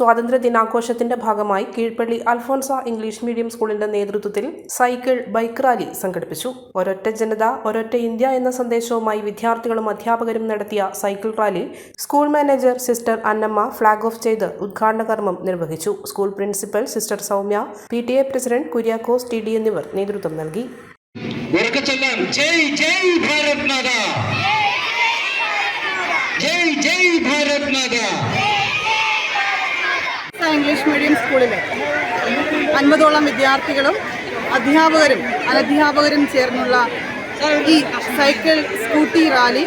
സ്വാതന്ത്ര്യ ദിനാഘോഷത്തിന്റെ ഭാഗമായി കീഴ്പള്ളി അൽഫോൻസ ഇംഗ്ലീഷ് മീഡിയം സ്കൂളിന്റെ നേതൃത്വത്തിൽ സൈക്കിൾ ബൈക്ക് റാലി സംഘടിപ്പിച്ചു. ഒരൊറ്റ ജനത ഒരൊറ്റ ഇന്ത്യ എന്ന സന്ദേശവുമായി വിദ്യാർത്ഥികളും അധ്യാപകരും നടത്തിയ cycle rally school manager sister Annamma flag off ചെയ്ത് ഉദ്ഘാടന കർമ്മം നിർവഹിച്ചു. School principal sister Soumya P T A president Kuriakose T D എന്നിവർ നേതൃത്വം നൽകി. ജയ് ജയ് ജയ് ജയ് ഇംഗ്ലീഷ് മീഡിയം സ്കൂളിലെ അൻപതോളം വിദ്യാർത്ഥികളും അധ്യാപകരും അനധ്യാപകരും ചേർന്നുള്ള ഈ സൈക്കിൾ സ്കൂട്ടി റാലി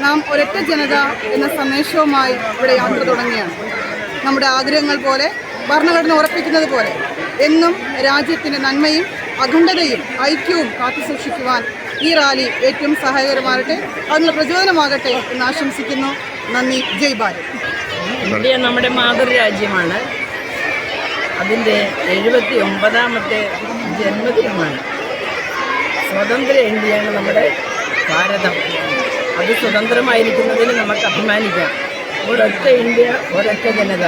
നാം ഒരൊറ്റ ജനത എന്ന സന്ദേശവുമായി ഇവിടെ യാത്ര തുടങ്ങിയാണ് നമ്മുടെ ആഗ്രഹങ്ങൾ പോലെ ഭരണഘടന ഉറപ്പിക്കുന്നത് പോലെ എന്നും രാജ്യത്തിന്റെ നന്മയും അഖണ്ഡതയും ഐക്യവും കാത്തുസൂക്ഷിക്കുവാൻ ഈ റാലി ഏറ്റവും സഹായകരമാകട്ടെ അതിനുള്ള പ്രചോദനമാകട്ടെ എന്ന് ആശംസിക്കുന്നു. നന്ദി. ജയ് ഭാരത്. ഇന്ത്യ നമ്മുടെ മാതൃരാജ്യമാണ്. അതിന്റെ എഴുപത്തി ഒമ്പതാമത്തെ ജന്മദിനമാണ്. സ്വതന്ത്ര ഇന്ത്യയാണ് നമ്മുടെ ഭാരതം. അത് സ്വതന്ത്രമായിരിക്കുന്നതിന് നമുക്ക് അഭിമാനിക്കാം. ഒരൊറ്റ ഇന്ത്യ ഒരൊറ്റ ജനത.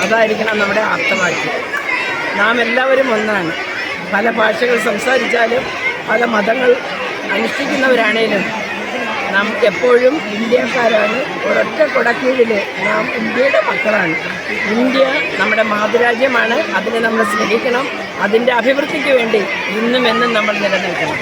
അതായിരിക്കണം നമ്മുടെ അർത്ഥമാക്കി നാം എല്ലാവരും ഒന്നാണ്. പല ഭാഷകൾ സംസാരിച്ചാലും പല മതങ്ങൾ അനുഷ്ഠിക്കുന്നവരാണേലും നാം എപ്പോഴും ഇന്ത്യക്കാരാണ്. ഒരൊറ്റ കുടക്കീഴിൽ നാം ഇന്ത്യയുടെ മക്കളാണ്. ഇന്ത്യ നമ്മുടെ മാതൃരാജ്യമാണ്. അതിനെ നമ്മൾ സ്നേഹിക്കണം. അതിന്റെ അഭിവൃദ്ധിക്ക് വേണ്ടി ഇന്നും എന്നും നമ്മൾ നിലനിൽക്കണം.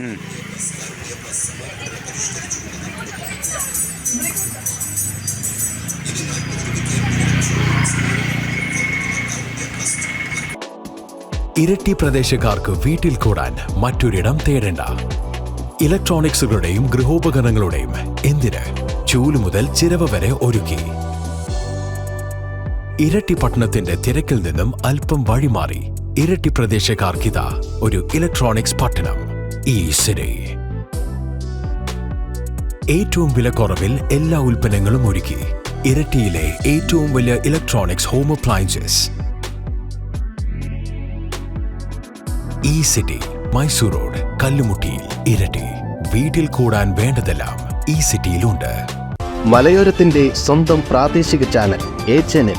ഇരട്ടി പ്രദേശക്കാർക്ക് വീട്ടിൽ കൂടാൻ മറ്റൊരിടം തേടേണ്ട. ഇലക്ട്രോണിക്സുകളുടെയും ഗൃഹോപകരണങ്ങളുടെയും എന്തിന് ചൂൽ മുതൽ ചിരവ വരെ ഒരുക്കി? ഇരട്ടി പട്ടണത്തിന്റെ തിരക്കിൽ നിന്നും അല്പം വഴിമാറി ഇരട്ടി പ്രദേശക്കാർക്കിതാ ഒരു ഇലക്ട്രോണിക്സ് പട്ടണം. ഈ സിരി ഏറ്റവും വിലക്കുറവിൽ എല്ലാ ഉൽപ്പന്നങ്ങളും ഒരുക്കി. ഇരട്ടിയിലെ ഏറ്റവും വലിയ ഇലക്ട്രോണിക്സ് ഹോം അപ്ലയൻസസ് ഈ സിറ്റി മൈസൂർ റോഡ് കല്ലുമുട്ടിയിൽ ഇരട്ടി. വീട്ടിൽ കൂടാൻ വേണ്ടതെല്ലാം ഈ സിറ്റിയിലുണ്ട് മലയോരത്തിന്റെ സ്വന്തം പ്രാദേശിക ചാനൽ എ ചാനൽ